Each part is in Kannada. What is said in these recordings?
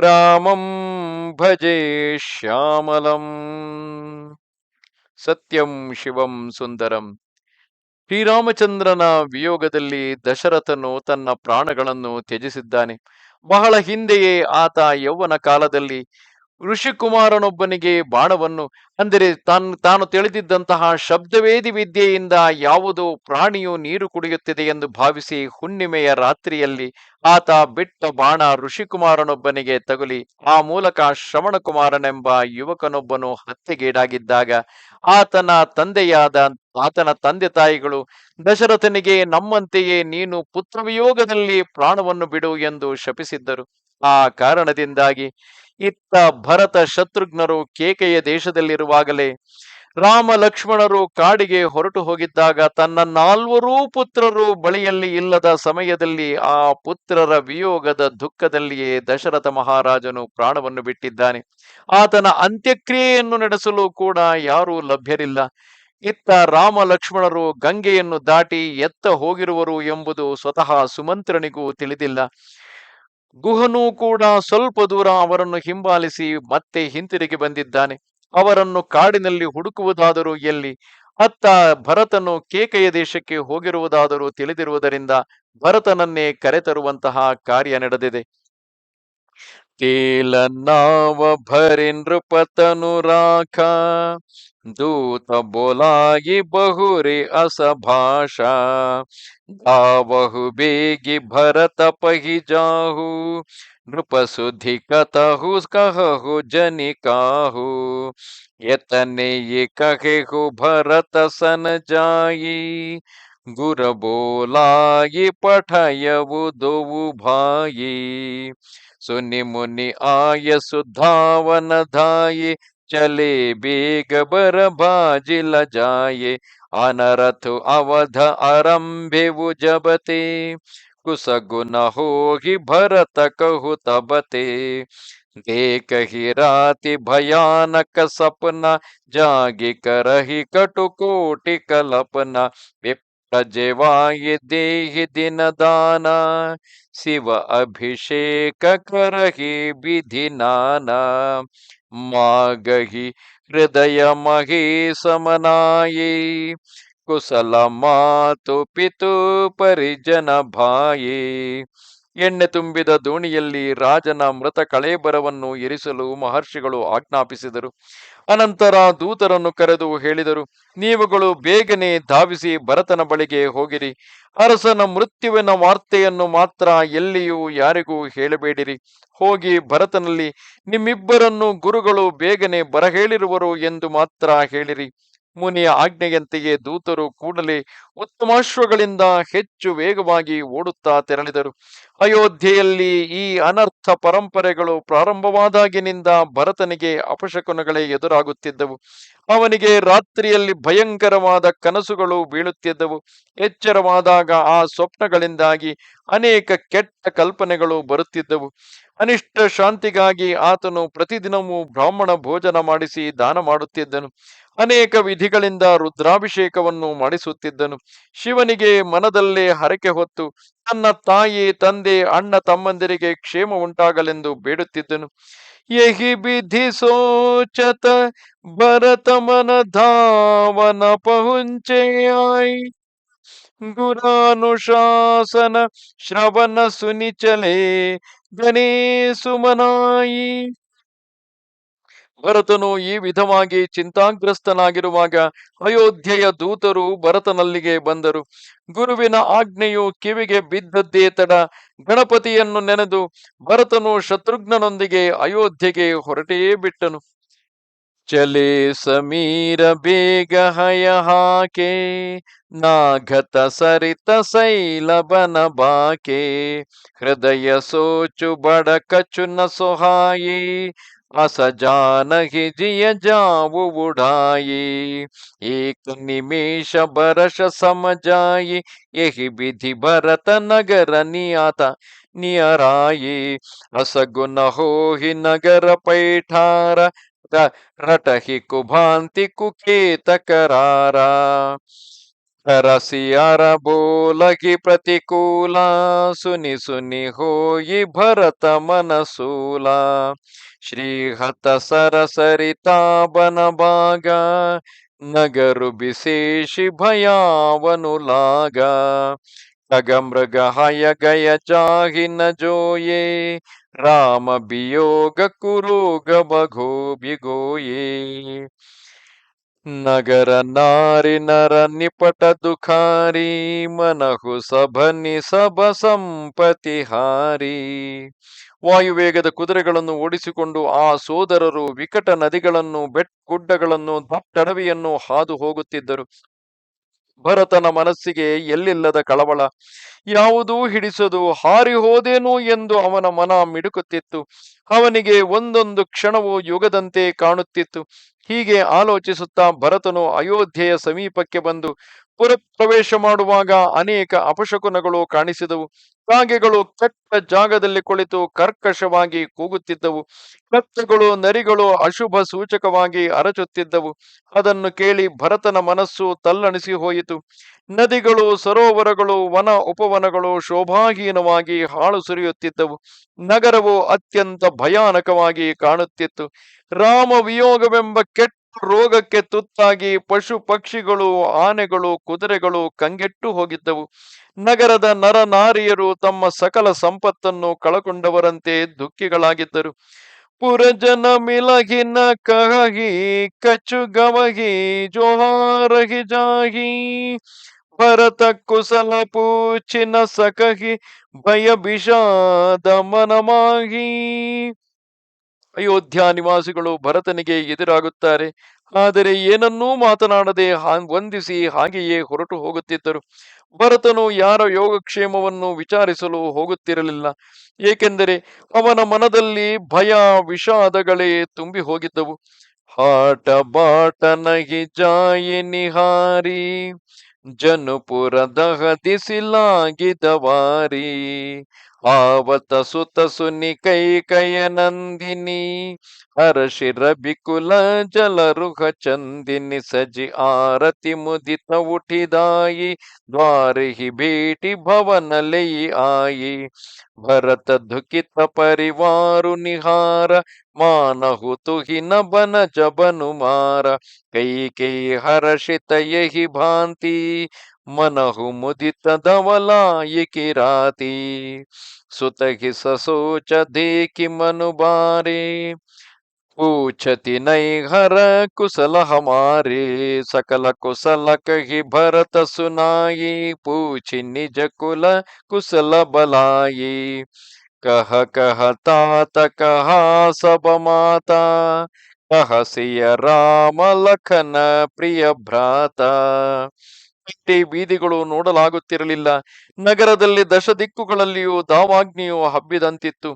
ರಾಮಂ ಭಜೆ ಶ್ಯಾಮಲಂ ಸತ್ಯಂ ಶಿವಂ ಸುಂದರಂ ಶ್ರೀರಾಮಚಂದ್ರನ ವಿಯೋಗದಲ್ಲಿ ದಶರಥನು ತನ್ನ ಪ್ರಾಣಗಳನ್ನು ತ್ಯಜಿಸಿದ್ದಾನೆ. ಬಹಳ ಹಿಂದೆಯೇ ಆತ ಯೌವನ ಕಾಲದಲ್ಲಿ ಋಷಿಕುಮಾರನೊಬ್ಬನಿಗೆ ಬಾಣವನ್ನು, ಅಂದರೆ ತಾನು ತಾನು ತಿಳಿದಿದ್ದಂತಹ ಶಬ್ದವೇದಿ ವಿದ್ಯೆಯಿಂದ ಯಾವುದೋ ಪ್ರಾಣಿಯು ನೀರು ಕುಡಿಯುತ್ತಿದೆ ಎಂದು ಭಾವಿಸಿ ಹುಣ್ಣಿಮೆಯ ರಾತ್ರಿಯಲ್ಲಿ ಆತ ಬಿಟ್ಟ ಬಾಣ ಋಷಿಕುಮಾರನೊಬ್ಬನಿಗೆ ತಗುಲಿ. ಆ ಮೂಲಕ ಶ್ರವಣಕುಮಾರನೆಂಬ ಯುವಕನೊಬ್ಬನು ಹತ್ಯೆಗೀಡಾಗಿದ್ದಾಗ ಆತನ ತಂದೆಯಾದ, ಆತನ ತಂದೆ ತಾಯಿಗಳು, ದಶರಥನಿಗೆ ನಮ್ಮಂತೆಯೇ ನೀನು ಪುತ್ರವಿಯೋಗದಲ್ಲಿ ಪ್ರಾಣವನ್ನು ಬಿಡು ಎಂದು ಶಪಿಸಿದ್ದರು. ಆ ಕಾರಣದಿಂದಾಗಿ ಇತ್ತ ಭರತ ಶತ್ರುಘ್ನರು ಕೇಕೆಯ ದೇಶದಲ್ಲಿರುವಾಗಲೇ ರಾಮ ಲಕ್ಷ್ಮಣರು ಕಾಡಿಗೆ ಹೊರಟು ಹೋಗಿದ್ದಾಗ ತನ್ನ ನಾಲ್ವರೂ ಪುತ್ರರು ಬಳಿಯಲ್ಲಿ ಇಲ್ಲದ ಸಮಯದಲ್ಲಿ ಆ ಪುತ್ರರ ವಿಯೋಗದ ದುಃಖದಲ್ಲಿಯೇ ದಶರಥ ಮಹಾರಾಜನು ಪ್ರಾಣವನ್ನು ಬಿಟ್ಟಿದ್ದಾನೆ. ಆತನ ಅಂತ್ಯಕ್ರಿಯೆಯನ್ನು ನಡೆಸಲು ಕೂಡ ಯಾರೂ ಲಭ್ಯರಿಲ್ಲ. ಇತ್ತ ರಾಮ ಲಕ್ಷ್ಮಣರು ಗಂಗೆಯನ್ನು ದಾಟಿ ಎತ್ತ ಹೋಗಿರುವರು ಎಂಬುದು ಸ್ವತಃ ಸುಮಂತ್ರನಿಗೂ ತಿಳಿದಿಲ್ಲ. ಗುಹನು ಕೂಡ ಸ್ವಲ್ಪ ದೂರ ಅವರನ್ನು ಹಿಂಬಾಲಿಸಿ ಮತ್ತೆ ಹಿಂತಿರುಗಿ ಬಂದಿದ್ದಾನೆ. ಅವರನ್ನು ಕಾಡಿನಲ್ಲಿ ಹುಡುಕುವುದಾದರೂ ಎಲ್ಲಿ? ಅತ್ತ ಭರತನು ಕೇಕೆಯ ದೇಶಕ್ಕೆ ಹೋಗಿರುವುದಾದರೂ ತಿಳಿದಿರುವುದರಿಂದ ಭರತನನ್ನೇ ಕರೆತರುವಂತಹ ಕಾರ್ಯ ನಡೆದಿದೆ. ತೇಲನ್ನಾವ ಭರಿ ನೃಪತನು ರಾಖ दूत बोलाई बहुरे अस भाषा गावहु बेगी भरत पहि जाहु नृप सुधि कतहु कहु। जनिकाहु यतने ये कहेहु भरत सन जाई गुर बोलाई पठयवु दो भाई सुनि मुनि आय सुधावन धाये चले बेग बर बाजिल जाये, अनरथु अवध आरंभेವು जबते कुसगुन होगी भरत कहु तबते। देख ही राति भयानक सपना, जागी करहि कटुकोटि कल्पना। प्रजवाय देहि दिनदाना, शिव अभिषेक करहि विधिनाना। मागहि हृदयमहि समनाये, कुशल मातु पितु परिजन भाई ಎಣ್ಣೆ ತುಂಬಿದ ದೋಣಿಯಲ್ಲಿ ರಾಜನ ಮೃತ ಕಳೇಬರವನ್ನು ಇರಿಸಲು ಮಹರ್ಷಿಗಳು ಆಜ್ಞಾಪಿಸಿದರು. ಅನಂತರ ದೂತರನ್ನು ಕರೆದು ಹೇಳಿದರು, ನೀವುಗಳು ಬೇಗನೆ ಧಾವಿಸಿ ಭರತನ ಬಳಿಗೆ ಹೋಗಿರಿ. ಅರಸನ ಮೃತ್ಯುವಿನ ವಾರ್ತೆಯನ್ನು ಮಾತ್ರ ಎಲ್ಲಿಯೂ ಯಾರಿಗೂ ಹೇಳಬೇಡಿರಿ. ಹೋಗಿ ಭರತನಲ್ಲಿ ನಿಮ್ಮಿಬ್ಬರನ್ನು ಗುರುಗಳು ಬೇಗನೆ ಬರಹೇಳಿರುವರು ಎಂದು ಮಾತ್ರ ಹೇಳಿರಿ. ಮುನಿಯ ಆಜ್ಞೆಯಂತೆಯೇ ದೂತರು ಕೂಡಲೇ ಉತ್ತಮಾಶ್ವಗಳಿಂದ ಹೆಚ್ಚು ವೇಗವಾಗಿ ಓಡುತ್ತಾ ತೆರಳಿದರು. ಅಯೋಧ್ಯೆಯಲ್ಲಿ ಈ ಅನರ್ಥ ಪರಂಪರೆಗಳು ಪ್ರಾರಂಭವಾದಾಗಿನಿಂದ ಭರತನಿಗೆ ಅಪಶಕುನಗಳೇ ಎದುರಾಗುತ್ತಿದ್ದವು. ಅವನಿಗೆ ರಾತ್ರಿಯಲ್ಲಿ ಭಯಂಕರವಾದ ಕನಸುಗಳು ಬೀಳುತ್ತಿದ್ದವು. ಎಚ್ಚರವಾದಾಗ ಆ ಸ್ವಪ್ನಗಳಿಂದಾಗಿ ಅನೇಕ ಕೆಟ್ಟ ಕಲ್ಪನೆಗಳು ಬರುತ್ತಿದ್ದವು. ಅನಿಷ್ಟ ಶಾಂತಿಗಾಗಿ ಆತನು ಪ್ರತಿದಿನವೂ ಬ್ರಾಹ್ಮಣ ಭೋಜನ ಮಾಡಿಸಿ ದಾನ ಮಾಡುತ್ತಿದ್ದನು. ಅನೇಕ ವಿಧಿಗಳಿಂದ ರುದ್ರಾಭಿಷೇಕವನ್ನು ಮಾಡಿಸುತ್ತಿದ್ದನು. ಶಿವನಿಗೆ ಮನದಲ್ಲೇ ಹರಕೆ ಹೊತ್ತು ತನ್ನ ತಾಯಿ, ತಂದೆ, ಅಣ್ಣ ತಮ್ಮಂದಿರಿಗೆ ಕ್ಷೇಮ ಉಂಟಾಗಲೆಂದು ಬೇಡುತ್ತಿದ್ದನು. ಯಹಿ ಭರತ ಮನ ಧಾವನ ಪಹುಂಚೆಯಾಯ್. ಗುರಾನುಶಾಸನ ಶ್ರವಣ ಸುನಿಚಲೆ ಗಣೇ ಸುಮನಾಯಿ. ಭರತನು ಈ ವಿಧವಾಗಿ ಚಿಂತಾಗ್ರಸ್ತನಾಗಿರುವಾಗ ಅಯೋಧ್ಯೆಯ ದೂತರು ಭರತನಲ್ಲಿಗೆ ಬಂದರು. ಗುರುವಿನ ಆಜ್ಞೆಯು ಕಿವಿಗೆ ಬಿದ್ದದ್ದೇ ತಡ ಗಣಪತಿಯನ್ನು ನೆನೆದು ಭರತನು ಶತ್ರುಘ್ನನೊಂದಿಗೆ ಅಯೋಧ್ಯೆಗೆ ಹೊರಟೇ ಬಿಟ್ಟನು. चले समीर बेग यहाँ के नाघत सरित शैल बन बाके। हृदय सोचु बड़ कछु न सुहाई अस जान ही जिय जाऊ उड़ाई एक निमेश बरस जाये यही विधि भरत नगर नियाता नियराई अस गुन हो ही नगर पैठार ರಟಹಿ ಕುಭಾಂತಿ ಕುಕೇತ ಕರಾರ ರಸಿಯರ ಬೋಲಗಿ ಪ್ರತಿಕೂಲ, ಸುನಿ ಸುನಿ ಹೋಯಿ ಭರತ ಮನಸೂಲ. ಶ್ರೀಹತ ಸರಸರಿತಾ ಬನ ಭಾಗ, ನಗರು ಬಿಸೇಷಿ ಭಯಾವನು ಲಾಗ ಖಗ ಮೃಗ ಹಯ ಗಯ ಜಾಹಿನ ಜೋಯೇ ರಾಮ ಬಿಯೋಗ ಕುರೋಗ ಬಘೋ ಬಿಗೋಯೇ ನಗರ ನಾರಿ ನರ ನಿಪಟ ದುಖಾರಿ ಮನಹು ಸಭನಿ ಸಭ ಸಂಪತಿ ಹಾರಿ ವಾಯುವೇಗದ ಕುದುರೆಗಳನ್ನು ಓಡಿಸಿಕೊಂಡು ಆ ಸೋದರರು ವಿಕಟ ನದಿಗಳನ್ನು ಬೆಟ್ ಗುಡ್ಡಗಳನ್ನು ದಟ್ಟಡವಿಯನ್ನು ಹಾದು ಹೋಗುತ್ತಿದ್ದರು. ಭರತನ ಮನಸ್ಸಿಗೆ ಎಲ್ಲಿಲ್ಲದ ಕಳವಳ. ಯಾವುದೂ ಹಿಡಿಸದು ಹಾರಿ ಹೋದೇನು ಎಂದು ಅವನ ಮನ ಮಿಡುಕುತ್ತಿತ್ತು. ಅವನಿಗೆ ಒಂದೊಂದು ಕ್ಷಣವು ಯುಗದಂತೆ ಕಾಣುತ್ತಿತ್ತು. ಹೀಗೆ ಆಲೋಚಿಸುತ್ತಾ ಭರತನು ಅಯೋಧ್ಯೆಯ ಸಮೀಪಕ್ಕೆ ಬಂದು ಪುರ ಪ್ರವೇಶ ಮಾಡುವಾಗ ಅನೇಕ ಅಪಶಕುನಗಳು ಕಾಣಿಸಿದವು. ಕಾಗೆಗಳು ಕೆಟ್ಟ ಜಾಗದಲ್ಲಿ ಕುಳಿತು ಕರ್ಕಶವಾಗಿ ಕೂಗುತ್ತಿದ್ದವು. ಕತ್ತೆಗಳು, ನರಿಗಳು ಅಶುಭ ಸೂಚಕವಾಗಿ ಅರಚುತ್ತಿದ್ದವು. ಅದನ್ನು ಕೇಳಿ ಭರತನ ಮನಸ್ಸು ತಲ್ಲಣಿಸಿ ಹೋಯಿತು. ನದಿಗಳು, ಸರೋವರಗಳು, ವನ ಉಪವನಗಳು ಶೋಭಾಹೀನವಾಗಿ ಹಾಳು ಸುರಿಯುತ್ತಿದ್ದವು. ನಗರವು ಅತ್ಯಂತ ಭಯಾನಕವಾಗಿ ಕಾಣುತ್ತಿತ್ತು. ರಾಮ ವಿಯೋಗವೆಂಬ ಕೆಟ್ಟ ರೋಗಕ್ಕೆ ತುತ್ತಾಗಿ ಪಶು ಪಕ್ಷಿಗಳು, ಆನೆಗಳು, ಕುದುರೆಗಳು ಕಂಗೆಟ್ಟು ಹೋಗಿದ್ದವು. ನಗರದ ನರನಾರಿಯರು ತಮ್ಮ ಸಕಲ ಸಂಪತ್ತನ್ನು ಕಳಕೊಂಡವರಂತೆ ದುಃಖಿಗಳಾಗಿದ್ದರು. ಪುರಜನ ಮಿಲಗಿನ ಕಹಗಿ ಕಚ್ಚುಗವಗಿ ಗವಗಿ ಜೋಹಾರಹಿ ಜಾಹಿ ಭರತ ಕುಸಲ ಪೂಚಿನ ಸಕಹಿ ಭಯ ವಿಷಾದ ಮನಮಾಗಿ ಅಯೋಧ್ಯ ನಿವಾಸಿಗಳು ಭರತನಿಗೆ ಎದುರಾಗುತ್ತಾರೆ. ಆದರೆ ಏನನ್ನೂ ಮಾತನಾಡದೆ ವಂದಿಸಿ ಹಾಗೆಯೇ ಹೊರಟು ಹೋಗುತ್ತಿದ್ದರು. ಭರತನು ಯಾರ ಯೋಗಕ್ಷೇಮವನ್ನು ವಿಚಾರಿಸಲು ಹೋಗುತ್ತಿರಲಿಲ್ಲ. ಏಕೆಂದರೆ ಅವನ ಮನದಲ್ಲಿ ಭಯ ವಿಷಾದಗಳೇ ತುಂಬಿ ಹೋಗಿದ್ದವು. ಹಾಟ ಬಾಟ ನಹಿ ಜಾಯಿ ನಿಹಾರಿ. ಜನುಪುರ ದಹದಿಸಿಲಾಗಿದವಾರಿ ಆವತ ಸುತ ಸುನಿ ಕೈ ಕಯ ನಂದಿನಿ ಹರಶಿರ ಬಿಕುಲ ಜಲರುಹ ಚಂದಿನಿ, ಸಜಿ ಆರತಿ ಮುದಿತ ಉಠಿದಾಯಿ, ದ್ವಾರಿಹಿ ಭೇಟಿ ಭವನ ಲಯಿ ಆಯಿ. ಭರತ ದುಃಖಿತ ಪರಿವಾರು ನಿಹಾರ, ಮಾನಹು ತುಹಿನ ಬನ ಜಬನು ಮಾರ ಕೈ ಕೈ ಹರ್ಷಿತ ಯಹಿ ಭಾಂತಿ मनहु मुदित धवलाय किराति सुत ही ससोच दे कि मनुबारे पूछति नहीं हर कुशल हमारे। सकल कुशल कही भरत सुनाई। पूछ निज कुल कुशल बलाई कह कह तात कहा सब माता। कह सिय राम लखन प्रिय भ्राता। ಬೀದಿಗಳು ನೋಡಲಾಗುತ್ತಿರಲಿಲ್ಲ. ನಗರದಲ್ಲಿ ದಶ ದಿಕ್ಕುಗಳಲ್ಲಿಯೂ ದಾವಾಗ್ನಿಯು ಹಬ್ಬಿದಂತಿತ್ತು.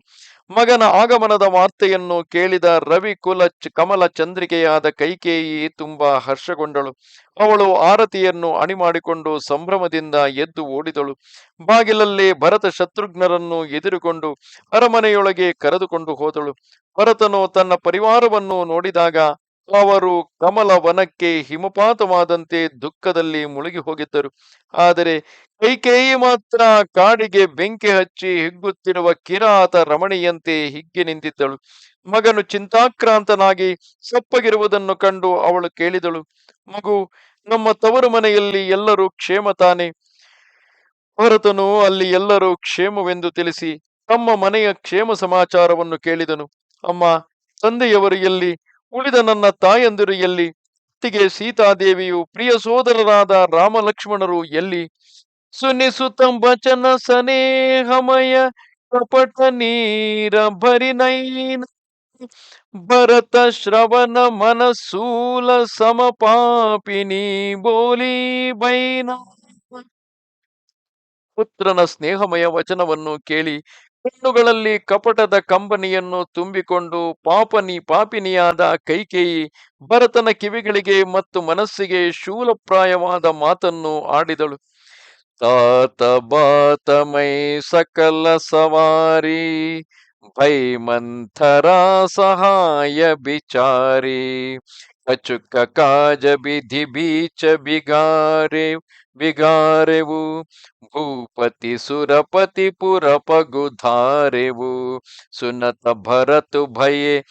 ಮಗನ ಆಗಮನದ ವಾರ್ತೆಯನ್ನು ಕೇಳಿದ ರವಿ ಕುಲ ಕಮಲ ಚಂದ್ರಿಕೆಯಾದ ಕೈಕೇಯಿ ತುಂಬಾ ಹರ್ಷಗೊಂಡಳು. ಅವಳು ಆರತಿಯನ್ನು ಅಣಿ ಮಾಡಿಕೊಂಡು ಸಂಭ್ರಮದಿಂದ ಎದ್ದು ಓಡಿದಳು. ಬಾಗಿಲಲ್ಲಿ ಭರತ ಶತ್ರುಘ್ನರನ್ನು ಎದುರುಕೊಂಡು ಅರಮನೆಯೊಳಗೆ ಕರೆದುಕೊಂಡು ಹೋದಳು. ಭರತನು ತನ್ನ ಪರಿವಾರವನ್ನು ನೋಡಿದಾಗ ಅವರು ಕಮಲ ವನಕ್ಕೆ ಹಿಮಪಾತವಾದಂತೆ ದುಃಖದಲ್ಲಿ ಮುಳುಗಿ ಹೋಗಿದ್ದರು. ಆದರೆ ಕೈಕೇಯಿ ಮಾತ್ರ ಕಾಡಿಗೆ ಬೆಂಕಿ ಹಚ್ಚಿ ಹಿಗ್ಗುತ್ತಿರುವ ಕಿರಾತ ರಮಣಿಯಂತೆ ಹಿಗ್ಗಿ ನಿಂತಿದ್ದಳು. ಮಗನು ಚಿಂತಾಕ್ರಾಂತನಾಗಿ ಸಪ್ಪಗಿರುವುದನ್ನು ಕಂಡು ಅವಳು ಕೇಳಿದಳು. ಮಗು, ನಮ್ಮ ತವರು ಮನೆಯಲ್ಲಿ ಎಲ್ಲರೂ ಕ್ಷೇಮ ತಾನೆ? ಭರತನು ಅಲ್ಲಿ ಎಲ್ಲರೂ ಕ್ಷೇಮವೆಂದು ತಿಳಿಸಿ ತಮ್ಮ ಮನೆಯ ಕ್ಷೇಮ ಸಮಾಚಾರವನ್ನು ಕೇಳಿದನು. ಅಮ್ಮ, ತಂದೆಯವರು ಎಲ್ಲಿ? ಉಳಿದ ನನ್ನ ತಾಯಂದಿರು ಎಲ್ಲಿ ಅತ್ತಿಗೆ ಸೀತಾದೇವಿಯು ಪ್ರಿಯ ಸೋದರರಾದ ರಾಮ ಲಕ್ಷ್ಮಣರು ಎಲ್ಲಿ? ಸುನಿಸುತಂ ವಚನ ಸನೇಹಮಯ ಕಪಟ ನೀರ ಭರಿನೈನ ಭರತ ಶ್ರವಣ ಮನಸೂಲ ಸಮಪಾಪಿನಿ ಬೋಲಿ ಬೈನ. ಪುತ್ರನ ಸ್ನೇಹಮಯ ವಚನವನ್ನು ಕೇಳಿ ಕಣ್ಣುಗಳಲ್ಲಿ ಕಪಟದ ಕಂಬನಿಯನ್ನು ತುಂಬಿಕೊಂಡು ಪಾಪನಿ ಪಾಪಿನಿಯಾದ ಕೈಕೇಯಿ ಭರತನ ಕಿವಿಗಳಿಗೆ ಮತ್ತು ಮನಸ್ಸಿಗೆ ಶೂಲಪ್ರಾಯವಾದ ಮಾತನ್ನು ಆಡಿದಳು. ತಾತ ಬಾತಮೈ ಸಕಲ ಸವಾರಿ, ಭೈಮಂಥರ ಸಹಾಯ ಬಿಚಾರಿ ಅಚುಕ ಕಾಜ ಬಿಧಿ ಬೀಚ ಬಿಗಾರೆ विगारेवु। भूपति सुरपति पुरप गुधारेवु सुनत भरत भये,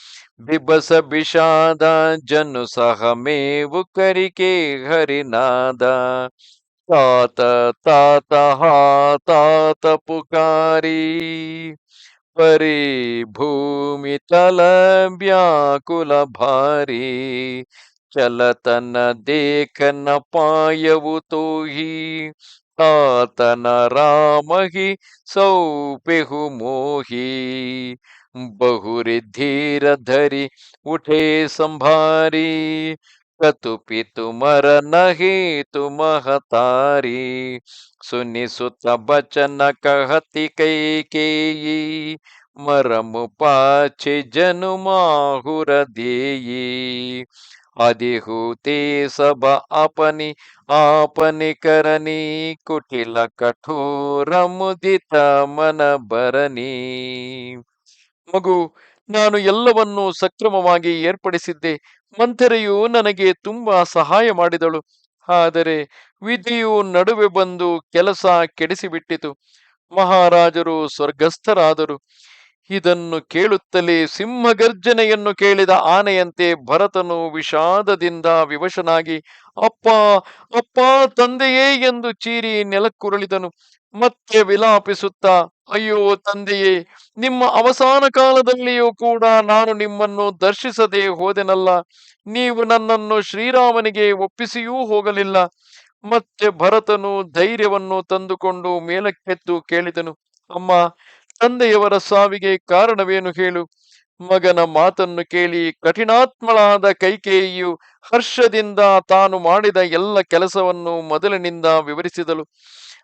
बिबस विषादा, जनु सहमेव करिके हरिनादा। तात तात, हा, तात पुकारी, परि भूमितल व्याकुल भारी ಚಲತನ ದೇಕನ ಪಾಯವು ತೋಹಿ ಆತನ ರಾಮಹಿ ಸೌಪೆಹು मोही। बहुरी धीर धरी उठे संभारी। कतुपि तुमर नही तुम हतारी सुनि सुत बचन कहति कई के मरम पाछे जनु माहुर देयी। अधिहूते सब अपनी आपनि करनी ಕುಟಿಲ ಕಠೋರ ಮುದಿತ ಮನ ಬರನಿ ಮಗು ನಾನು ಎಲ್ಲವನ್ನೂ ಸಕ್ರಮವಾಗಿ ಏರ್ಪಡಿಸಿದ್ದೆ ಮಂಥರೆಯು ನನಗೆ ತುಂಬಾ ಸಹಾಯ ಮಾಡಿದಳು ಆದರೆ ವಿಧಿಯು ನಡುವೆ ಬಂದು ಕೆಲಸ ಕೆಡಿಸಿಬಿಟ್ಟಿತು ಮಹಾರಾಜರು ಸ್ವರ್ಗಸ್ಥರಾದರು ಇದನ್ನು ಕೇಳುತ್ತಲೇ ಸಿಂಹಗರ್ಜನೆಯನ್ನು ಕೇಳಿದ ಆನೆಯಂತೆ ಭರತನು ವಿಷಾದದಿಂದ ವಿವಶನಾಗಿ, ಅಪ್ಪ ಅಪ್ಪ, ತಂದೆಯೇ ಎಂದು ಚೀರಿ ನೆಲಕ್ಕುರುಳಿದನು. ಮತ್ತೆ ವಿಲಾಪಿಸುತ್ತಾ, ಅಯ್ಯೋ ತಂದೆಯೇ, ನಿಮ್ಮ ಅವಸಾನ ಕಾಲದಲ್ಲಿಯೂ ಕೂಡ ನಾನು ನಿಮ್ಮನ್ನು ದರ್ಶಿಸದೆ ಹೋದೆನಲ್ಲ. ನೀವು ನನ್ನನ್ನು ಶ್ರೀರಾಮನಿಗೆ ಒಪ್ಪಿಸಿಯೂ ಹೋಗಲಿಲ್ಲ. ಮತ್ತೆ ಭರತನು ಧೈರ್ಯವನ್ನು ತಂದುಕೊಂಡು ಮೇಲಕ್ಕೆದ್ದು ಕೇಳಿದನು. ಅಮ್ಮ ತಂದೆಯವರ ಸಾವಿಗೆ ಕಾರಣವೇನು ಹೇಳು? ಮಗನ ಮಾತನ್ನು ಕೇಳಿ ಕಠಿಣಾತ್ಮಳಾದ ಕೈಕೇಯಿಯು ಹರ್ಷದಿಂದ ತಾನು ಮಾಡಿದ ಎಲ್ಲ ಕೆಲಸವನ್ನು ಮೊದಲಿನಿಂದ ವಿವರಿಸಿದಳು.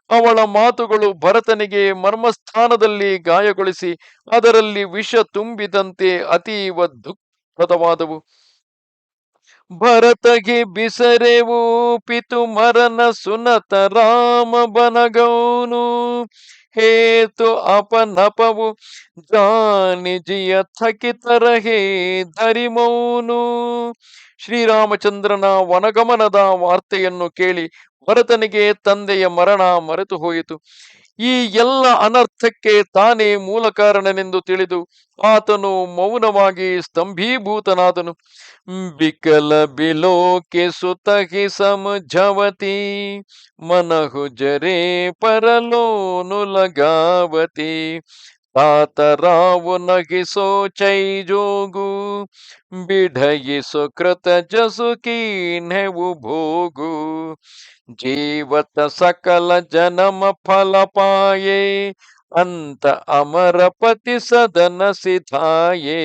ಅವಳ ಮಾತುಗಳು ಭರತನಿಗೆ ಮರ್ಮಸ್ಥಾನದಲ್ಲಿ ಗಾಯಗೊಳಿಸಿ ಅದರಲ್ಲಿ ವಿಷ ತುಂಬಿದಂತೆ ಅತೀವ ದುಃಖದವಾದವು. ಭರತಗೆ ಬಿಸರೆವು ಪಿತು ಮರನ ಸುನತ ರಾಮ ಬನಗೌನು. ಹೇತು ಅಪನಪವು ಜಾನಿಜಿಯ ಥಕಿತರ ಹೇ ಧರಿಮೌನು. ಶ್ರೀರಾಮಚಂದ್ರನ ವನಗಮನದ ವಾರ್ತೆಯನ್ನು ಕೇಳಿ ಭರತನಿಗೆ ತಂದೆಯ ಮರಣ ಮರೆತು ಹೋಯಿತು. ಈ ಎಲ್ಲ ಅನರ್ಥಕ್ಕೆ ತಾನೇ ಮೂಲ ಕಾರಣನೆಂದು ತಿಳಿದು ಆತನು ಮೌನವಾಗಿ ಸ್ತಂಭೀಭೂತನಾದನು. ಬಿಕಲ ಬಿಲೋಕೆ ಸುತಹಿ ಸಮಜವತಿ ಮನಹುಜರೇ ಪರಲೋನು ಲಗಾವತಿ. ತಾತರಾವುನಗಿ ಸೋಚೈಜೋಗು ಬಿಢಯಿಸು ಕೃತ ಜಸುಕೀನ್ಹೆವು ಭೋಗು ಜೀವತ ಸಕಲ ಜನಮ ಫಲಪಾಯೇ ಅಂತ ಅಮರಪತಿ ಸದನ ಸಿಧಾಯೇ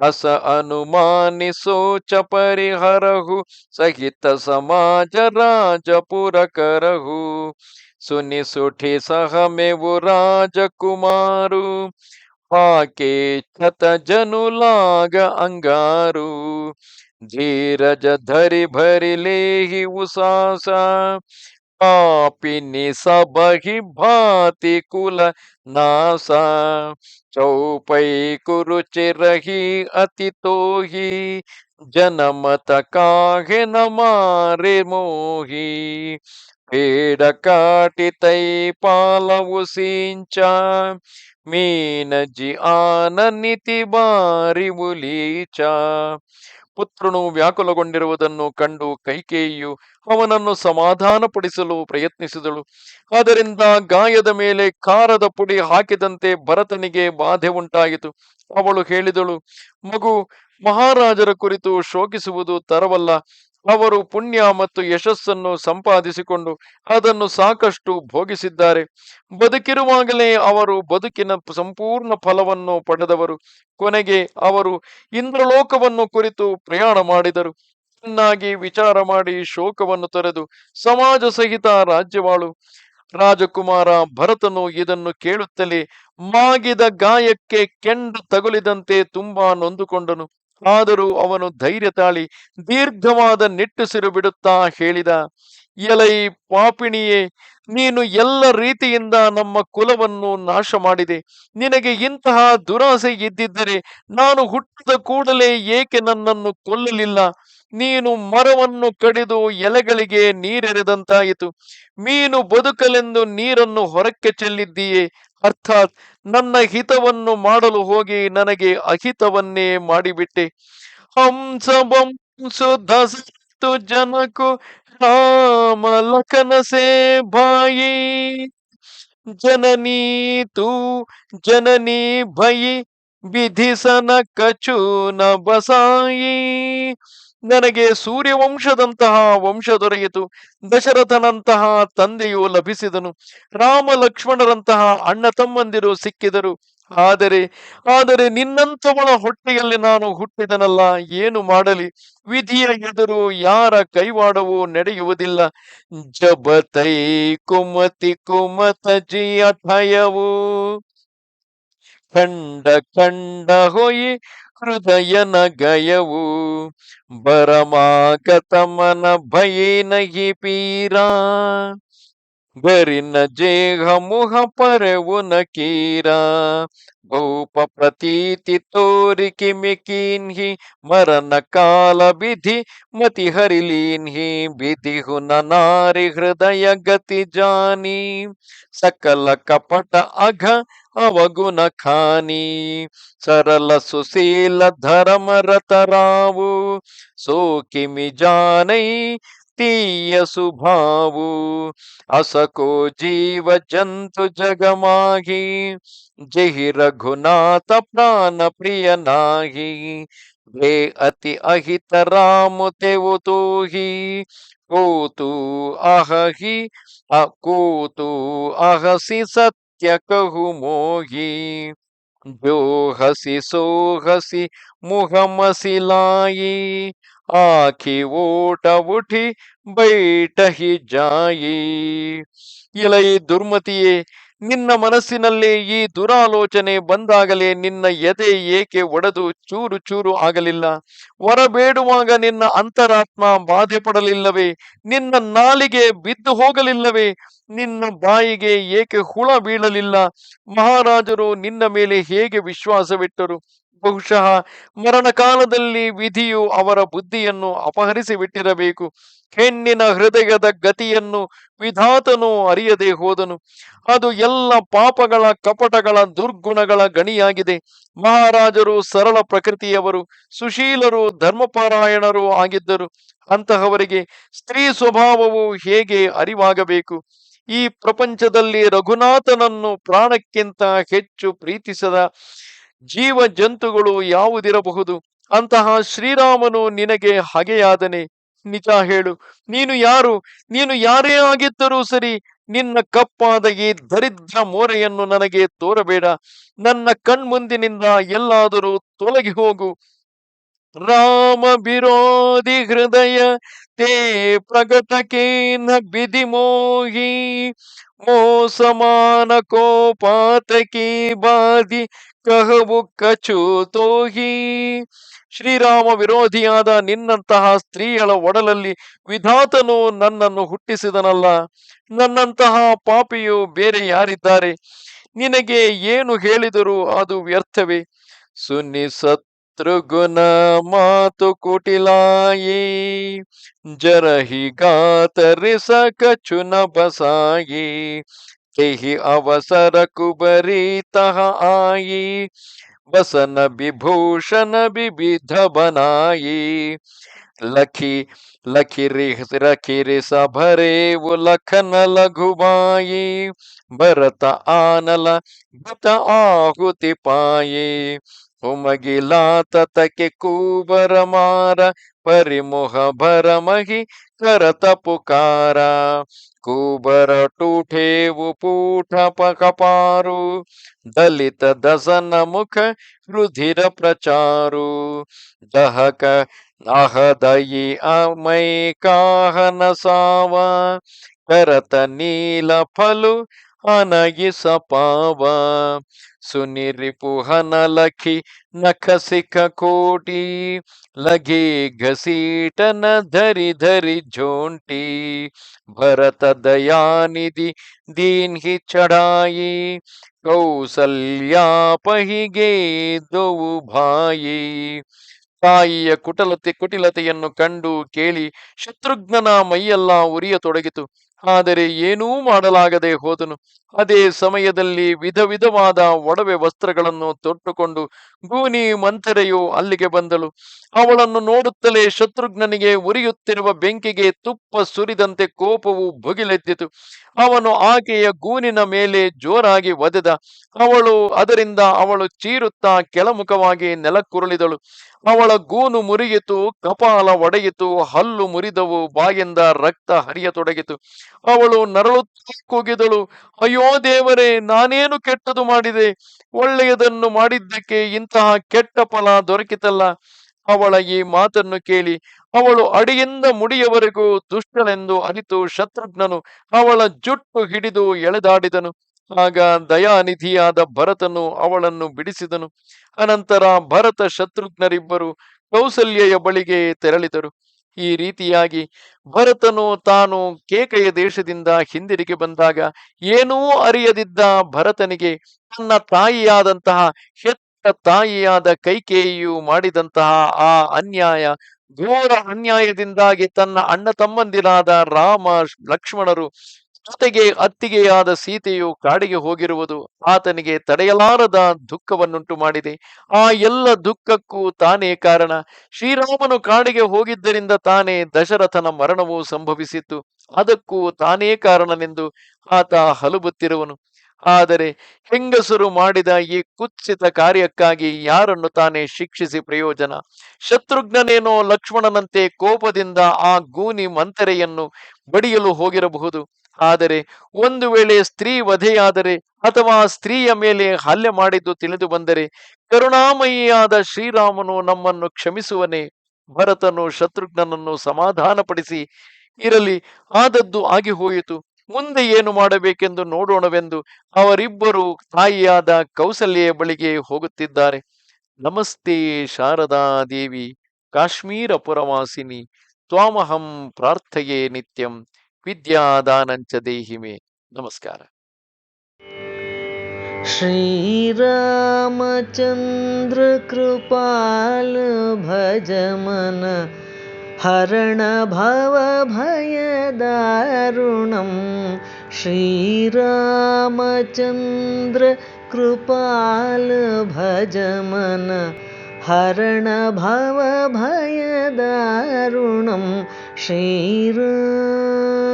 अस अनुमानि सोच परिहरहु सहित समाज राज पुर करहु सुनि सुठी सहमेवु राजकुमारु। पाके छत जनु लाग अंगारू। धीरज धरि भरि लेहि उसासा। भाति कुल नासा। चौपै कुरुचि रही अति तोही। जनमत काहे न मारे मोही। పేడ కాటితై పాలవు సించ ಮೀನಜಿ ಆನನಿತಿ ಬಾರಿ ಉಲೀಚ ಪುತ್ರನು ವ್ಯಾಕುಲಗೊಂಡಿರುವುದನ್ನು ಕಂಡು ಕೈಕೇಯಿಯು ಅವನನ್ನು ಸಮಾಧಾನಪಡಿಸಲು ಪ್ರಯತ್ನಿಸಿದಳು ಅದರಿಂದ ಗಾಯದ ಮೇಲೆ ಖಾರದ ಪುಡಿ ಹಾಕಿದಂತೆ ಭರತನಿಗೆ ಬಾಧೆ ಉಂಟಾಯಿತು ಅವಳು ಹೇಳಿದಳು ಮಗು ಮಹಾರಾಜರ ಕುರಿತು ಶೋಕಿಸುವುದು ತರವಲ್ಲ ಅವರು ಪುಣ್ಯ ಮತ್ತು ಯಶಸ್ಸನ್ನು ಸಂಪಾದಿಸಿಕೊಂಡು ಅದನ್ನು ಸಾಕಷ್ಟು ಭೋಗಿಸಿದ್ದಾರೆ. ಬದುಕಿರುವಾಗಲೇ ಅವರು ಬದುಕಿನ ಸಂಪೂರ್ಣ ಫಲವನ್ನು ಪಡೆದವರು. ಕೊನೆಗೆ ಅವರು ಇಂದ್ರಲೋಕವನ್ನು ಕುರಿತು ಪ್ರಯಾಣ ಮಾಡಿದರು. ಚೆನ್ನಾಗಿ ವಿಚಾರ ಮಾಡಿ ಶೋಕವನ್ನು ತೊರೆದು ಸಮಾಜ ಸಹಿತ ರಾಜ್ಯವಾಳು. ರಾಜಕುಮಾರ ಭರತನು ಇದನ್ನು ಕೇಳುತ್ತಲೇ ಮಾಗಿದ ಗಾಯಕ್ಕೆ ಕೆಂಡು ತಗುಲಿದಂತೆ ತುಂಬಾ ನೊಂದುಕೊಂಡನು. ಆದರೂ ಅವನು ಧೈರ್ಯ ತಾಳಿ ದೀರ್ಘವಾದ ನಿಟ್ಟುಸಿರು ಬಿಡುತ್ತಾ ಹೇಳಿದ, ಎಲೈ ಪಾಪಿಣಿಯೇ, ನೀನು ಎಲ್ಲ ರೀತಿಯಿಂದ ನಮ್ಮ ಕುಲವನ್ನು ನಾಶ ಮಾಡಿದೆ ನಿನಗೆ ಇಂತಹ ದುರಾಸೆ ಇದ್ದಿದ್ದರೆ ನಾನು ಹುಟ್ಟಿದ ಕೂಡಲೇ ಏಕೆ ನನ್ನನ್ನು ಕೊಲ್ಲಲಿಲ್ಲ? ನೀನು ಮರವನ್ನು ಕಡಿದು ಎಲೆಗಳಿಗೆ ನೀರೆರೆದಂತಾಯಿತು. ಮೀನು ಬದುಕಲೆಂದು ನೀರನ್ನು ಹೊರಕ್ಕೆ ಚೆಲ್ಲಿದ್ದೀಯೇ. ಅರ್ಥಾತ್ ನನ್ನ ಹಿತವನ್ನು ಮಾಡಲು ಹೋಗಿ ನನಗೆ ಅಹಿತವನ್ನೇ ಮಾಡಿಬಿಟ್ಟೆ. ಹಂಸ ಧಸತು ಜನಕು, ರಾಮ ಲಖನ ಬಾಯಿ. ಜನನಿ ತೂ, ಜನನೀ ಭಯಿ ಬಿಧಿಸನ ಕಚು ನ ಬಸಾಯಿ. ನನಗೆ ಸೂರ್ಯವಂಶದಂತಹ ವಂಶ ದೊರೆಯಿತು. ದಶರಥನಂತಹ ತಂದೆಯು ಲಭಿಸಿದನು. ರಾಮ ಲಕ್ಷ್ಮಣರಂತಹ ಅಣ್ಣ ತಮ್ಮಂದಿರು ಸಿಕ್ಕಿದರು. ಆದರೆ ಆದರೆ ನಿನ್ನಂಥವಳ ಹೊಟ್ಟೆಯಲ್ಲಿ ನಾನು ಹುಟ್ಟಿದನಲ್ಲ, ಏನು ಮಾಡಲಿ? ವಿಧಿಯ ಎದುರು ಯಾರ ಕೈವಾಡವೂ ನಡೆಯುವುದಿಲ್ಲ. ಜಬತೈ ಕುಮತಿ ಕುಮತ ಜಿಯ ಖಂಡ ಕಂಡ ಹೊಯಿ ಹೃದಯನ ಗಯವು ಬರಮಾಗತಮನ ಭಯೇನಹಿ ಪೀರಾ. ಗರಿನ ಜೇಹ ಮುಹ ಪರವು ನಕೀರ ಭೂಪ ಪ್ರತೀತಿ ತೋರಿಕಿ ಮಿಕೀನ್ಹಿ ಮರನ ಕಾಲ ವಿಧಿ ಮತಿ ಹರಿಲೀನ್ಹಿ ವಿಧಿ ಹುನ ನಾರಿ ಹೃದಯ ಗತಿ ಜಾನಿ ಸಕಲ ಕಪಟ ಅಘ ಅವಗುಣ ಖಾನಿ ಸರಳ ಸುಶೀಲ ಧರ್ಮರತರಾವು ಸೋಕಿಮಿ ಜಾನೈ तीय सुभावु। असको जीव जंतु जगमाही। जहि रघुनाथ प्राण प्रिय नाही। वे अति अहित राम तेव तो ही को तू आह ही को तू आहसी सत्य कहु मोही। जो हसी सो हसी मुहमसी लाई ಆಖಿ ಓಟ ಉಠಿ ಬೈಟಹಿ ಜಾಯಿ. ಇಲೈ ದುರ್ಮತಿಯೇ, ನಿನ್ನ ಮನಸ್ಸಿನಲ್ಲಿ ಈ ದುರಾಲೋಚನೆ ಬಂದಾಗಲೇ ನಿನ್ನ ಎದೆ ಏಕೆ ಒಡೆದು ಚೂರು ಚೂರು ಆಗಲಿಲ್ಲ? ಹೊರಬೇಡುವಾಗ ಬೇಡುವಾಗ ನಿನ್ನ ಅಂತರಾತ್ಮ ಬಾಧೆ ಪಡಲಿಲ್ಲವೇ ನಿನ್ನ ನಾಲಿಗೆ ಬಿದ್ದು ಹೋಗಲಿಲ್ಲವೇ? ನಿನ್ನ ಬಾಯಿಗೆ ಏಕೆ ಹುಳ ಬೀಳಲಿಲ್ಲ? ಮಹಾರಾಜರು ನಿನ್ನ ಮೇಲೆ ಹೇಗೆ ವಿಶ್ವಾಸವಿಟ್ಟರು? ಬಹುಶಃ ಮರಣ ಕಾಲದಲ್ಲಿ ವಿಧಿಯು ಅವರ ಬುದ್ಧಿಯನ್ನು ಅಪಹರಿಸಿ ಬಿಟ್ಟಿರಬೇಕು ಹೆಣ್ಣಿನ ಹೃದಯದ ಗತಿಯನ್ನು ವಿಧಾತನು ಅರಿಯದೆ ಹೋದನು. ಅದು ಎಲ್ಲ ಪಾಪಗಳ ಕಪಟಗಳ ದುರ್ಗುಣಗಳ ಗಣಿಯಾಗಿದೆ. ಮಹಾರಾಜರು ಸರಳ ಪ್ರಕೃತಿಯವರು, ಸುಶೀಲರು, ಧರ್ಮಪಾರಾಯಣರು ಆಗಿದ್ದರು. ಅಂತಹವರಿಗೆ ಸ್ತ್ರೀ ಸ್ವಭಾವವು ಹೇಗೆ ಅರಿವಾಗಬೇಕು? ಈ ಪ್ರಪಂಚದಲ್ಲಿ ರಘುನಾಥನನ್ನು ಪ್ರಾಣಕ್ಕಿಂತ ಹೆಚ್ಚು ಪ್ರೀತಿಸದ ಜೀವ ಜಂತುಗಳು ಯಾವುದಿರಬಹುದು? ಅಂತಹ ಶ್ರೀರಾಮನು ನಿನಗೆ ಹಗೆಯಾದನೆ. ನಿಜ ಹೇಳು, ನೀನು ಯಾರು? ನೀನು ಯಾರೇ ಆಗಿದ್ದರೂ ಸರಿ, ನಿನ್ನ ಕಪ್ಪಾದ ಈ ದರಿದ್ರ ಮೋರೆಯನ್ನು ನನಗೆ ತೋರಬೇಡ. ನನ್ನ ಕಣ್ಮುಂದಿನಿಂದ ಎಲ್ಲಾದರೂ ತೊಲಗಿ ಹೋಗು. ರಾಮ ವಿರೋಧಿ ಹೃದಯ, ತೇ ಪ್ರಗಟಕೇನ ಬಿಧಿ ಮೋಹಿ. ಮೋಸಮಾನ ಕೋಪಾತಕಿ ಬಾದಿ ಕಹವು ಕಚು ತೋಹಿ. ಶ್ರೀರಾಮ ವಿರೋಧಿಯಾದ ನಿನ್ನಂತಹ ಸ್ತ್ರೀಯಳ ಒಡಲಲ್ಲಿ ವಿಧಾತನು ನನ್ನನ್ನು ಹುಟ್ಟಿಸಿದನಲ್ಲ, ನನ್ನಂತಹ ಪಾಪಿಯು ಬೇರೆ ಯಾರಿದ್ದಾರೆ? ನಿನಗೆ ಏನು ಹೇಳಿದರೂ ಅದು ವ್ಯರ್ಥವೇ? त्रिगुण मातु कुटिलाई जर ही गात रिस कछु न बसाई तेहि अवसर कुबरी तह आई, बसन विभूषण विविध बनाई लखी लखी रखी रिस भरे वो लखन लघुबाई भरत आनल आहुति पाई ಉಮಗಿಲಾತತಕೆ ಕೂಬರ ಮಾರ, ಪರಿಮುಹ ಭರಮಹಿ ಕರತಪುಕಾರ ಕೂಬರ ಟೂಠೇವು ಪೂಠ ಪಕಪಾರು, ದಲಿತ ದಸನ ಮುಖ ಹೃಧಿರ ಪ್ರಚಾರು. ದಹಕ ಅಹದಯಿ ಅಮೈ ಕಾಹನ ಸಾವ, ಕರತ ನೀಲ ಫಲು ಅನಗಿಸ ಸಪಾವ ಸುನಿರಿಪುಹನ ಲಖಿ ನಖಸಿಕ ಕೋಟಿ ಲಘಿ ಘಸೀಟನ ಧರಿ ಧರಿ ಝೋಂಟಿ ಭರತ ದಯಾನಿಧಿ ದೀನ್ಹಿ ಚಡಾಯಿ ಕೌಸಲ್ಯಾ ಪಹಿಗೆ ದೊವು ಭಾಯಿ ತಾಯಿಯ ಕುಟಲತೆ ಕುಟಿಲತೆಯನ್ನು ಕಂಡು ಕೇಳಿ ಶತ್ರುಘ್ನನ ಮೈಯೆಲ್ಲ ಉರಿಯತೊಡಗಿತು. ಆದರೆ ಏನೂ ಮಾಡಲಾಗದೆ ಹೋದನು. ಅದೇ ಸಮಯದಲ್ಲಿ ವಿಧ ವಿಧವಾದ ಒಡವೆ ವಸ್ತ್ರಗಳನ್ನು ತೊಟ್ಟುಕೊಂಡು ಗೂನಿ ಮಂಥರೆಯು ಅಲ್ಲಿಗೆ ಬಂದಳು. ಅವಳನ್ನು ನೋಡುತ್ತಲೇ ಶತ್ರುಘ್ನನಿಗೆ ಉರಿಯುತ್ತಿರುವ ಬೆಂಕಿಗೆ ತುಪ್ಪ ಸುರಿದಂತೆ ಕೋಪವು ಭುಗಿಲೆದ್ದಿತು ಅವನು ಆಕೆಯ ಗೂನಿನ ಮೇಲೆ ಜೋರಾಗಿ ಒದೆದ. ಅವಳು ಅದರಿಂದ ಅವಳು ಚೀರುತ್ತಾ ಕೆಳಮುಖವಾಗಿ ನೆಲಕ್ಕುರುಳಿದಳು. ಅವಳ ಗೂನು ಮುರಿಯಿತು, ಕಪಾಲ ಒಡೆಯಿತು, ಹಲ್ಲು ಮುರಿದವು, ಬಾಯಿಂದ ರಕ್ತ ಹರಿಯತೊಡಗಿತು. ಅವಳು ನರಳುತ್ತಾ ಕೂಗಿದಳು, ಅಯ್ಯೋ ದೇವರೇ, ನಾನೇನು ಕೆಟ್ಟದು ಮಾಡಿದೆ? ಒಳ್ಳೆಯದನ್ನು ಮಾಡಿದ್ದಕ್ಕೆ ಇಂತಹ ಕೆಟ್ಟ ಫಲ ದೊರಕಿತಲ್ಲ? ಅವಳ ಈ ಮಾತನ್ನು ಕೇಳಿ, ಅವಳು ಅಡಿಯಿಂದ ಮುಡಿಯವರೆಗೂ ದುಷ್ಟನೆಂದು ಅರಿತು ಶತ್ರುಘ್ನನು, ಅವಳ ಜುಟ್ಟು ಹಿಡಿದು ಎಳೆದಾಡಿದನು. ಆಗ ದಯಾನಿಧಿಯಾದ ಭರತನು ಅವಳನ್ನು ಬಿಡಿಸಿದನು. ಅನಂತರ ಭರತ ಶತ್ರುಘ್ನರಿಬ್ಬರು ಕೌಸಲ್ಯೆಯ ಬಳಿಗೆ ತೆರಳಿದರು. ಈ ರೀತಿಯಾಗಿ ಭರತನು ತಾನು ಕೇಕೆಯ ದೇಶದಿಂದ ಹಿಂದಿರುಗಿ ಬಂದಾಗ ಏನೂ ಅರಿಯದಿದ್ದ ಭರತನಿಗೆ ತನ್ನ ತಾಯಿಯಾದಂತಹ ಹೆತ್ತ ತಾಯಿಯಾದ ಕೈಕೇಯಿಯು ಮಾಡಿದಂತಹ ಆ ಅನ್ಯಾಯ, ಘೋರ ಅನ್ಯಾಯದಿಂದಾಗಿ ತನ್ನ ಅಣ್ಣ ತಮ್ಮಂದಿರಾದ ರಾಮ ಲಕ್ಷ್ಮಣರು ಜೊತೆಗೆ ಅತ್ತಿಗೆಯಾದ ಸೀತೆಯು ಕಾಡಿಗೆ ಹೋಗಿರುವುದು ಆತನಿಗೆ ತಡೆಯಲಾರದ ದುಃಖವನ್ನುಂಟು ಮಾಡಿದೆ ಆ ಎಲ್ಲ ದುಃಖಕ್ಕೂ ತಾನೇ ಕಾರಣ. ಶ್ರೀರಾಮನು ಕಾಡಿಗೆ ಹೋಗಿದ್ದರಿಂದ ತಾನೇ ದಶರಥನ ಮರಣವು ಸಂಭವಿಸಿತ್ತು. ಅದಕ್ಕೂ ತಾನೇ ಕಾರಣನೆಂದು ಆತ ಹಲುಬುತ್ತಿರುವನು. ಆದರೆ ಹೆಂಗಸರು ಮಾಡಿದ ಈ ಕುತ್ಸಿತ ಕಾರ್ಯಕ್ಕಾಗಿ ಯಾರನ್ನು ತಾನೇ ಶಿಕ್ಷಿಸಿ ಪ್ರಯೋಜನ? ಶತ್ರುಘ್ನನೇನೋ ಲಕ್ಷ್ಮಣನಂತೆ ಕೋಪದಿಂದ ಆ ಗೂನಿ ಮಂತರೆಯನ್ನು ಬಡಿಯಲು ಹೋಗಿರಬಹುದು. ಆದರೆ ಒಂದು ವೇಳೆ ಸ್ತ್ರೀ ವಧೆಯಾದರೆ ಅಥವಾ ಸ್ತ್ರೀಯ ಮೇಲೆ ಹಲ್ಲೆ ಮಾಡಿದ್ದು ತಿಳಿದು ಬಂದರೆ ಕರುಣಾಮಯಿಯಾದ ಶ್ರೀರಾಮನು ನಮ್ಮನ್ನು ಕ್ಷಮಿಸುವನೆ, ಭರತನು ಶತ್ರುಘ್ನನನ್ನು ಸಮಾಧಾನಪಡಿಸಿ ಇರಲಿ, ಆದದ್ದು ಆಗಿ ಹೋಯಿತು ಮುಂದೆ ಏನು ಮಾಡಬೇಕೆಂದು ನೋಡೋಣವೆಂದು ಅವರಿಬ್ಬರು ತಾಯಿಯಾದ ಕೌಸಲ್ಯ ಬಳಿಗೆ ಹೋಗುತ್ತಿದ್ದಾರೆ. ನಮಸ್ತೆ ಶಾರದಾ ದೇವಿ, ಕಾಶ್ಮೀರ ಪುರವಾಸಿನಿ, ತ್ವಾಮಹಂ ಪ್ರಾರ್ಥೆಯೇ ನಿತ್ಯಂ. विद्यादानञ्च देहि मे। नमस्कार। श्रीरामचन्द्रकृपाल भजमन हरणभवभयदारुणं श्रीरामचन्द्रकृपाल भजमन हरणभवभयदारुणं श्रीरा